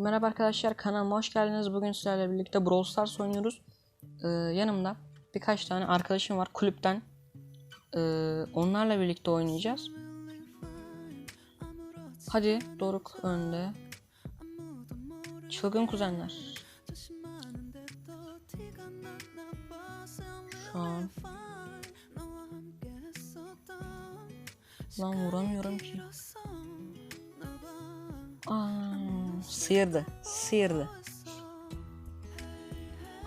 Merhaba arkadaşlar kanalıma hoş geldiniz. Bugün sizlerle birlikte Brawl Stars oynuyoruz. Ee, yanımda birkaç tane arkadaşım var kulüpten. Ee, onlarla birlikte oynayacağız. Hadi Doruk önde. Çılgın kuzenler. Şu an. Lan vuramıyorum ki. Aa, sıyırdı. Sıyırdı.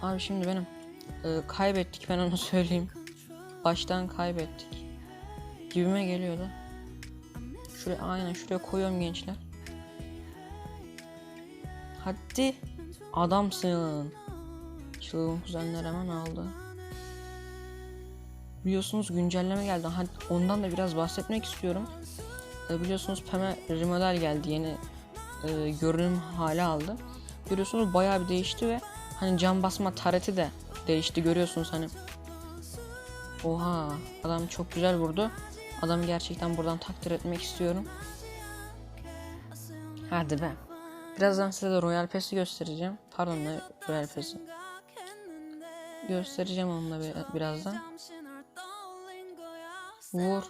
Abi şimdi benim e, kaybettik ben onu söyleyeyim. Baştan kaybettik. Gibime geliyordu. Şuraya aynen şuraya koyuyorum gençler. Hadi adamsın. Çılgın kuzenler hemen aldı. Biliyorsunuz güncelleme geldi. Ondan da biraz bahsetmek istiyorum. E, biliyorsunuz Peme remodel geldi. Yeni e, görünüm hali aldı. Görüyorsunuz bayağı bir değişti ve hani cam basma tareti de değişti görüyorsunuz hani. Oha adam çok güzel vurdu. Adamı gerçekten buradan takdir etmek istiyorum. Hadi be. Birazdan size de Royal Pass'i göstereceğim. Pardon ne Royal Pass'i. Göstereceğim onunla bir- birazdan. Vur.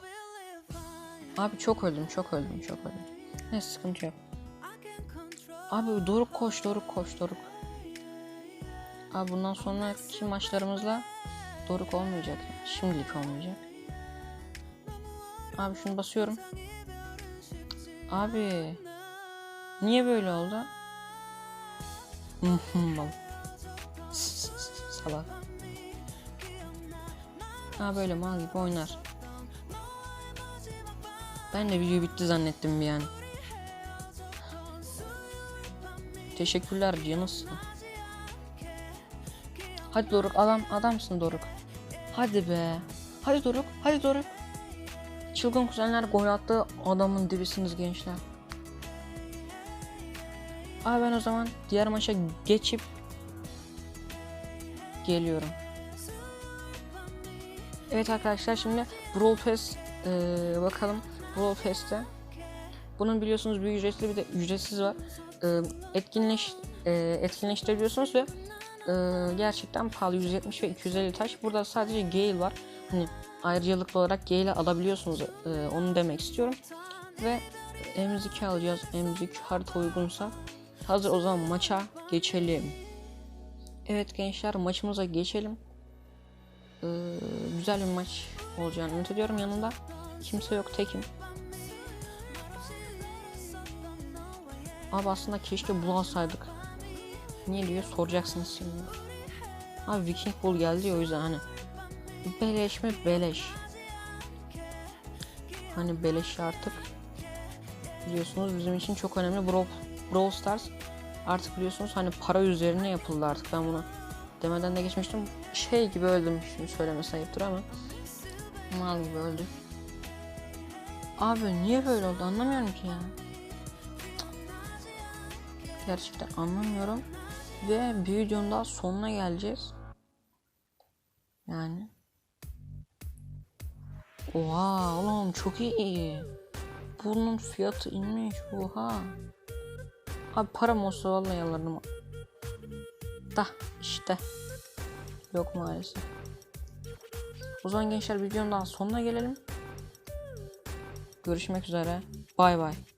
Abi çok öldüm çok öldüm çok öldüm. Ne sıkıntı yok. Abi Doruk koş Doruk koş Doruk. Abi bundan sonraki maçlarımızda Doruk olmayacak. Şimdilik olmayacak. Abi şunu basıyorum. Abi niye böyle oldu? Salak. Ha böyle mal gibi oynar. Ben de video bitti zannettim bir an. Teşekkürler canısın. Hadi Doruk adam adamsın Doruk. Hadi be. Hadi Doruk. Hadi Doruk. Çılgın kuzenler gol attı. Adamın dibisiniz gençler. Abi ben o zaman diğer maça geçip geliyorum. Evet arkadaşlar şimdi Brawl Pass eee, bakalım Brawl Pass'te. Bunun biliyorsunuz bir ücretli bir de ücretsiz var. Eee, etkinleş etkinleştirebiliyorsunuz ve eee, gerçekten pahalı 170 ve 250 taş. Burada sadece Gale var. Hani ayrıcalıklı olarak Gale'i alabiliyorsunuz. Eee, onu demek istiyorum. Ve M2 alacağız. M2 harita uygunsa. Hazır o zaman maça geçelim. Evet gençler maçımıza geçelim. Ee, güzel bir maç olacağını ümit ediyorum yanında. Kimse yok tekim. Abi aslında keşke bulasaydık. Niye diyor soracaksınız şimdi. Abi Viking Bull geldi ya o yüzden hani. Beleş mi beleş. Hani beleş artık. Biliyorsunuz bizim için çok önemli. Brawl, Brawl Stars artık biliyorsunuz hani para üzerine yapıldı artık. Ben bunu demeden de geçmiştim. Şey gibi öldüm şimdi söylemesi ayıptır ama. Mal gibi öldüm. Abi niye böyle oldu anlamıyorum ki ya. Gerçekten anlamıyorum. Ve bir videonun daha sonuna geleceğiz. Yani. Oha oğlum çok iyi. Bunun fiyatı inmiş oha. Abi param olsa vallahi alırdım. Da işte. Yok maalesef. O zaman gençler videonun daha sonuna gelelim. Görüşmek üzere. Bay bay.